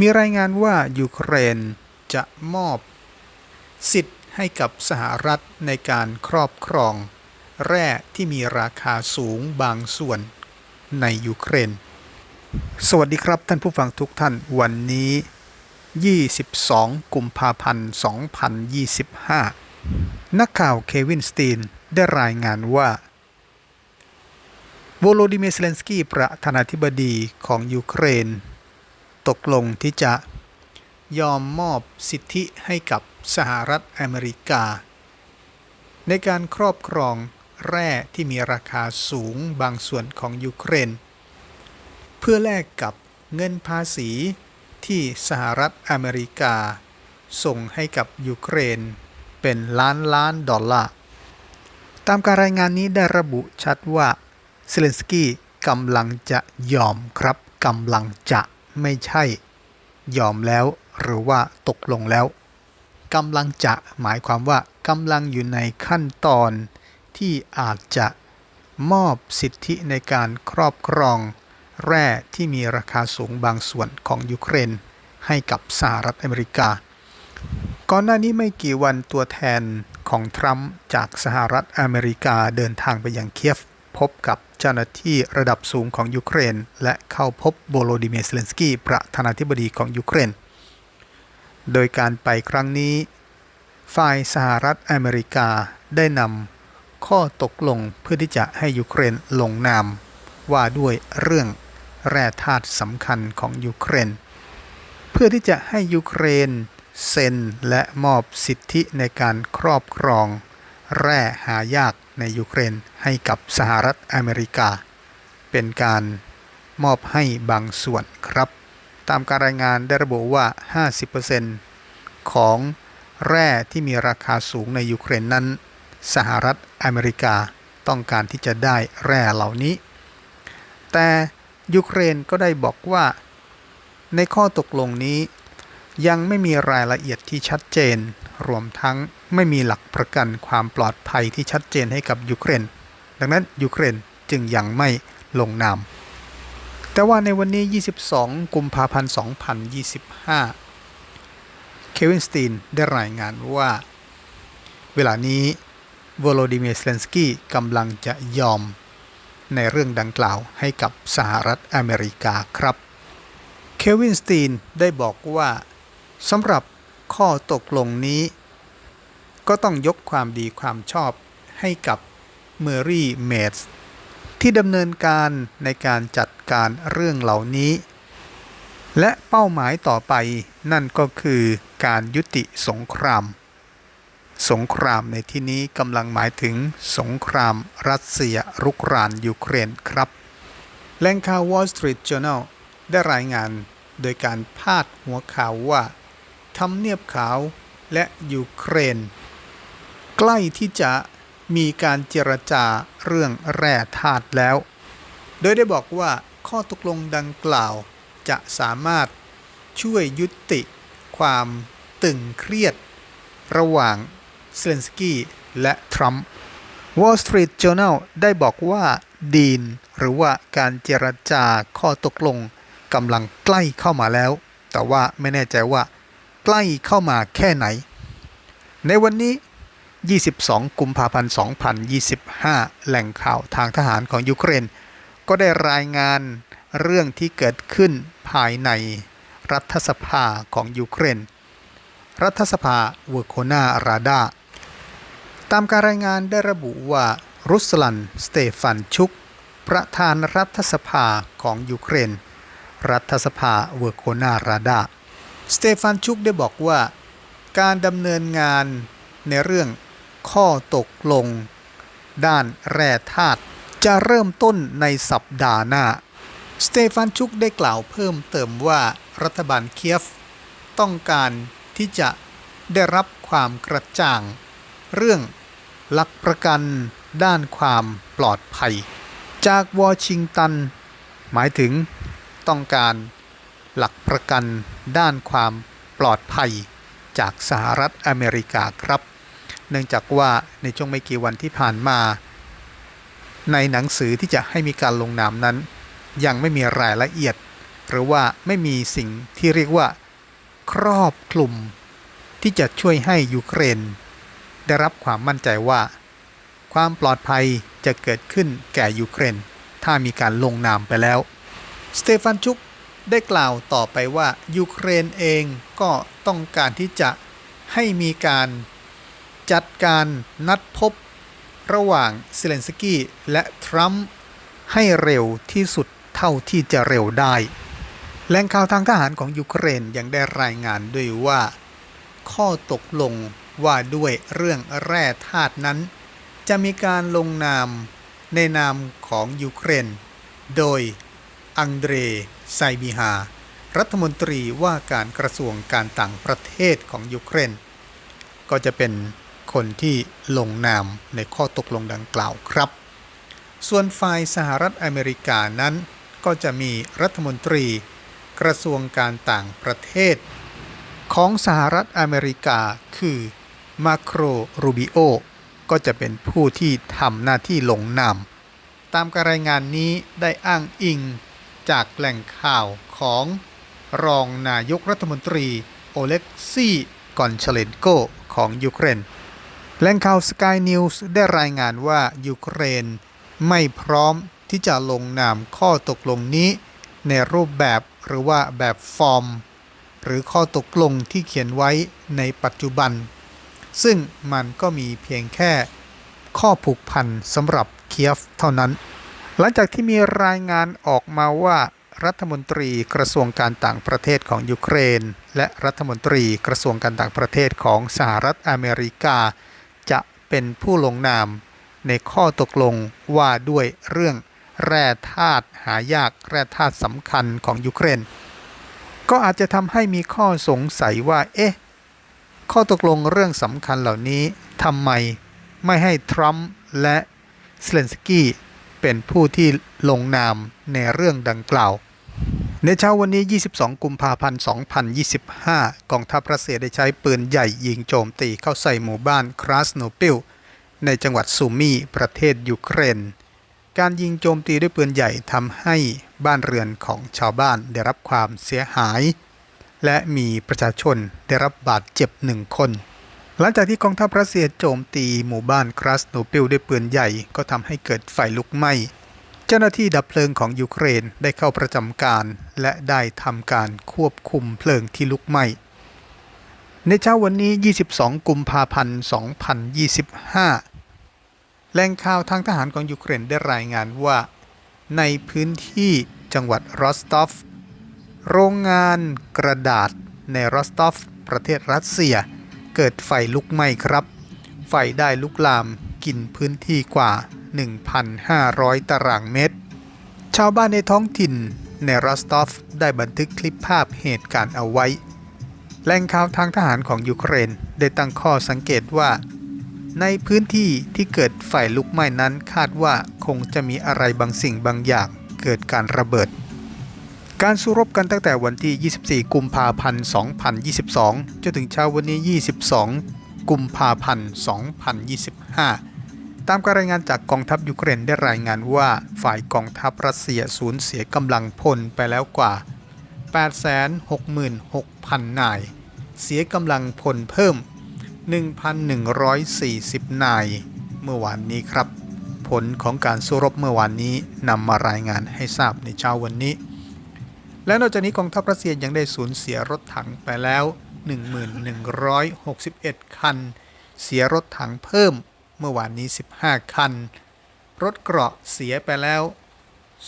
มีรายงานว่ายูเครนจะมอบ สิทธิ์ให้กับสหรัฐในการครอบครอง แร่ที่มีราคาสูงบางส่วนในยูเครน สวัสดีครับท่านผู้ฟังทุกท่านวันนี้ 22 กุมภาพันธ์ 2025 นักข่าวเควินสตีนได้รายงานว่าโวโลดิเมียเซเลนสกี้ประธานาธิบดีของยูเครน ตกลงที่จะยอมมอบสิทธิให้กับสหรัฐอเมริกา ในการครอบครองแร่ที่มีราคาสูงบางส่วนของยูเครน เพื่อแลกกับเงินภาษีที่สหรัฐอเมริกา ส่งให้กับยูเครน เป็นล้านล้านดอลลาร์ ตามการรายงานนี้ได้ระบุชัดว่าเซเลนสกี้กำลังจะยอมครับกำลังจะ ไม่ใช่ ยอมแล้วหรือว่าตกลงแล้วกำลังจะหมายความว่ากำลังอยู่ในขั้นตอน ที่อาจจะมอบสิทธิในการครอบครอง แร่ที่มีราคาสูงบางส่วนของยูเครน ให้กับสหรัฐอเมริกา ก่อนหน้านี้ไม่กี่วันตัวแทนของทรัมป์จากสหรัฐอเมริกาเดินทางไปยังเคียฟ พบกับเจ้าหน้าที่ระดับสูงของยูเครน และเข้าพบโบโลดิเมียเซเลนสกี้ประธานาธิบดีของยูเครน โดยการไปครั้งนี้ ฝ่ายสหรัฐอเมริกาได้นำข้อตกลงเพื่อที่จะให้ยูเครนลงนาม ว่าด้วยเรื่องแร่ธาตุสำคัญของยูเครน เพื่อที่จะให้ยูเครนเซ็นและมอบสิทธิในการครอบครอง แร่หายากในยูเครนให้กับสหรัฐอเมริกา เป็นการมอบให้บางส่วนครับ ตามการรายงานได้ระบุว่า 50%ของแร่ที่มีราคาสูงในยูเครนนั้น สหรัฐอเมริกาต้องการที่จะได้แร่เหล่านี้ แต่ยูเครนก็ได้บอกว่า ในข้อตกลงนี้ ยังไม่มีรายละเอียดที่ชัดเจนรวมทั้ง ไม่มีหลักประกันความปลอดภัยที่ชัดเจนให้กับยูเครน ดังนั้นยูเครนจึงยังไม่ลงนาม แต่ว่าในวันนี้ 22 กุมภาพันธ์ 2025 เควินสตีนได้รายงานว่า เวลานี้วโลดิเมียร์เซเลนสกี้กำลังจะยอมในเรื่องดังกล่าวให้กับสหรัฐอเมริกาครับ เควินสตีนได้บอกว่าสำหรับข้อตกลงนี้ ก็ต้องยกความดีความชอบให้กับเมอรี่เมดส์ที่ดำเนินการในการจัดการเรื่องเหล่านี้ และเป้าหมายต่อไปนั่นก็คือการยุติสงคราม สงครามในที่นี้กำลังหมายถึงสงครามรัสเซียรุกรานยูเครนครับแหล่งข่าว Wall Street Journal ได้รายงานโดยการพาดหัวข่าวว่าทำเนียบขาวและยูเครน ใกล้ที่จะมีการเจรจาเรื่องแร่ธาตุแล้ว โดยได้บอกว่าข้อตกลงดังกล่าวจะสามารถช่วยยุติความตึงเครียด ระหว่างเซเลนสกี้และทรัมป์ Wall Street Journal ได้บอกว่าดีนหรือว่าการเจรจาข้อตกลงกำลังใกล้เข้ามาแล้ว แต่ว่าไม่แน่ใจว่า ใกล้เข้ามาแค่ไหน ในวันนี้ 22 กุมภาพันธ์ 2025 แหล่งข่าวทางทหารของยูเครน ก็ได้รายงานเรื่องที่เกิดขึ้นภายในรัฐสภาของยูเครน รัฐสภาเวอร์โคนาราดา ตามการรายงานได้ระบุว่ารุสลัน สเตฟานชุก ประธานรัฐสภาของยูเครน รัฐสภาเวอร์โคนาราดา สเตฟานชุกได้บอกว่า การดำเนินงานในเรื่อง ข้อตกลง ด้านแร่ธาตุจะเริ่มต้นในสัปดาห์หน้า สเตฟานชุกได้กล่าวเพิ่มเติมว่ารัฐบาลเคียฟ ต้องการที่จะได้รับความกระจ่าง เรื่องหลักประกันด้านความปลอดภัย จากวอชิงตัน หมายถึงต้องการหลักประกันด้านความปลอดภัยจากสหรัฐอเมริกาครับ นื่องจากว่าในช่วงไม่กี่วันที่ผ่านมา ในหนังสือที่จะให้มีการลงนามนั้น ยังไม่มีรายละเอียด หรือว่าไม่มีสิ่งที่เรียกว่า ครอบคลุม ที่จะช่วยให้ยูเครน ได้รับความมั่นใจว่า ความปลอดภัยจะเกิดขึ้นแก่ยูเครน ถ้ามีการลงนามไปแล้วสเตฟานชุกได้กล่าวต่อไปว่ายูเครนเองก็ต้องการที่จะให้มีการ จัดการนัดพบระหว่างเซเลนสกี้และทรัมป์ให้เร็วที่สุดเท่าที่จะเร็วได้ แหล่งข่าวทางทหารของยูเครนยังได้รายงานด้วยว่า ข้อตกลงว่าด้วยเรื่องแร่ธาตุนั้น จะมีการลงนามในนามของยูเครน โดยอังเดรไซบีฮา รัฐมนตรีว่าการกระทรวงการต่างประเทศของยูเครน ก็จะเป็น คนที่ลงนามในข้อตกลงดังกล่าวครับ ส่วนฝ่ายสหรัฐอเมริกานั้น ก็จะมีรัฐมนตรี กระทรวงการต่างประเทศ ของสหรัฐอเมริกาคือมาโครรูบิโอก็จะเป็นผู้ที่ทำหน้าที่ลงนามตามการรายงานนี้ได้อ้างอิงจากแหล่งข่าวของรองนายกรัฐมนตรีโอเล็กซีกอนเชเลนโกของยูเครน แหล่งข่าว Sky News ได้รายงานว่ายูเครนไม่พร้อมที่จะลงนามข้อตกลงนี้ ในรูปแบบหรือว่าแบบฟอร์ม หรือข้อตกลงที่เขียนไว้ในปัจจุบัน ซึ่งมันก็มีเพียงแค่ข้อผูกพันสำหรับเคียฟเท่านั้น หลังจากที่มีรายงานออกมาว่ารัฐมนตรีกระทรวงการต่างประเทศของยูเครน และรัฐมนตรีกระทรวงการต่างประเทศของสหรัฐอเมริกา เป็นผู้ลงนาม ในข้อตกลงว่าด้วยเรื่องแร่ธาตุหายากแร่ธาตุสำคัญของยูเครน ก็อาจจะทำให้มีข้อสงสัยว่า เอ๊ะ ข้อตกลงเรื่องสำคัญเหล่านี้ทำไมไม่ให้ทรัมป์และเซเลนสกี้เป็นผู้ที่ลงนามในเรื่องดังกล่าว ในเช้าวันนี้ 22 กุมภาพันธ์ 2025 กองทัพรัสเซียได้ใช้ปืนใหญ่ยิงโจมตีเข้าใส่หมู่บ้านคราสโนปิลในจังหวัดซูมีประเทศยูเครน การยิงโจมตีด้วยปืนใหญ่ทำให้บ้านเรือนของชาวบ้านได้รับความเสียหาย และมีประชาชนได้รับบาดเจ็บหนึ่งคน หลังจากที่กองทัพรัสเซียโจมตีหมู่บ้านคราสโนปิลด้วยปืนใหญ่ก็ทำให้เกิดไฟลุกไหม้ เจ้าหน้าที่ดับเพลิงของยูเครนได้เข้าประจำการ และได้ทำการควบคุมเพลิงที่ลุกไหม้ ในเช้าวันนี้ 22 กุมภาพันธ์ 2025 แหล่งข่าวทางทหารของยูเครนได้รายงานว่า ในพื้นที่จังหวัดรอสตอฟ โรงงานกระดาษในรอสตอฟ ประเทศรัสเซีย เกิดไฟลุกไหม้ครับ ไฟได้ลุกลามกินพื้นที่กว่า 1,500 ตารางเมตร ชาวบ้านในท้องถิ่นในรอสตอฟได้บันทึกคลิปภาพเหตุการณ์เอาไว้ แหล่งข่าวทางทหารของยูเครนได้ตั้งข้อสังเกตว่า ในพื้นที่ที่เกิดไฟลุกไหม้นั้นคาดว่าคงจะมีอะไรบางสิ่งบางอย่างเกิดการระเบิด การสู้รบกันตั้งแต่วันที่ 24 กุมภาพันธ์ 2022 จนถึงเช้าวันนี้ 22 กุมภาพันธ์ 2025 ตามการรายงานจากกองทัพยูเครนได้รายงานว่าฝ่ายกองทัพรัสเซียสูญเสียกำลังพลไปแล้วกว่า 866,000 นาย เสียกำลังพลเพิ่ม 1,140 นาย เมื่อวานนี้ครับ ผลของการสู้รบเมื่อวานนี้นำมารายงานให้ทราบในเช้าวันนี้ และนอกจากนี้กองทัพรัสเซียยังได้สูญเสียรถถังไปแล้ว 1,161คัน เสียรถถังเพิ่ม เมื่อวานนี้ 15 คัน รถเกราะเสียไปแล้ว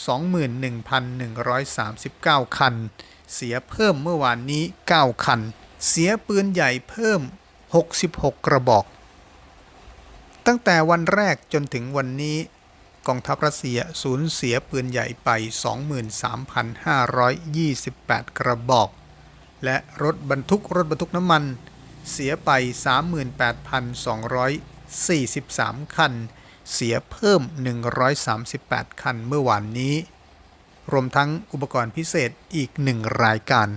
21,139 คัน เสียเพิ่มเมื่อวานนี้ 9 คัน เสียปืนใหญ่เพิ่ม 66 กระบอก ตั้งแต่วันแรกจนถึงวันนี้กองทัพรัสเซียสูญเสียปืนใหญ่ไป 23,528 กระบอก และรถบรรทุกรถบรรทุกน้ำมัน เสียไป 43 คัน เสียเพิ่ม 138 คันเมื่อวานนี้ รวมทั้งอุปกรณ์พิเศษอีกหนึ่งรายการ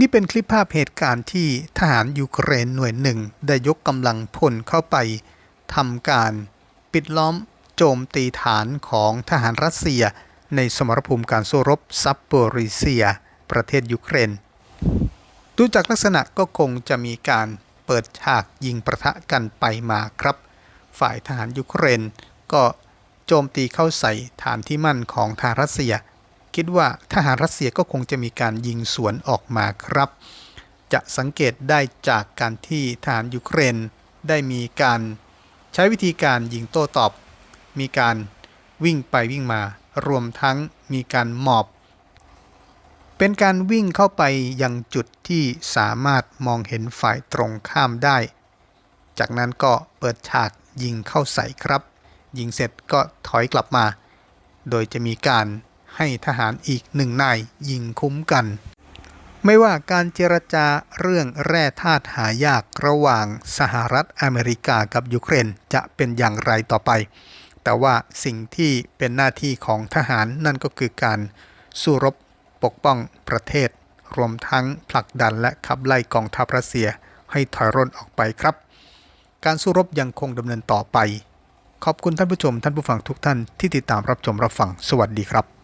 นี่เป็นคลิปภาพเหตุการณ์ที่ทหารยูเครนหน่วยหนึ่งได้ยกกำลังพลเข้าไปทำการปิดล้อมโจมตีฐานของทหารรัสเซีย ในสมรภูมิการสู้รบซัปโปริเซีย ประเทศยูเครน ดูจากลักษณะก็คงจะมีการ เปิดฉากยิงประทะกันไปมาครับ ฝ่ายทหารยูเครน ก็โจมตีเข้าใส่ฐานที่มั่นของทหารรัสเซีย คิดว่าทหารรัสเซียก็คงจะมีการยิงสวนออกมาครับ จะสังเกตได้จากการที่ทหารยูเครนได้มีการใช้วิธีการยิงโต้ตอบ มีการวิ่งไปวิ่งมารวมทั้งมีการหมอบ เป็นการวิ่งเข้าไปยังจุดที่สามารถมองเห็นฝ่ายตรงข้ามได้ จากนั้นก็เปิดฉากยิงเข้าใส่ครับ ยิงเสร็จก็ถอยกลับมา โดยจะมีการให้ทหารอีกหนึ่งนายยิงคุ้มกัน ไม่ว่าการเจรจาเรื่องแร่ธาตุหายากระหว่างสหรัฐอเมริกากับยูเครนจะเป็นอย่างไรต่อไป แต่ว่าสิ่งที่เป็นหน้าที่ของทหารนั่นก็คือการสู้รบ ปกป้องประเทศ รวมทั้งผลักดันและขับไล่กองทัพรัสเซียให้ถอยร่นออกไปครับ การสู้รบยังคงดำเนินต่อไป ขอบคุณท่านผู้ชมท่านผู้ฟังทุกท่านที่ติดตามรับชมรับฟังสวัสดีครับ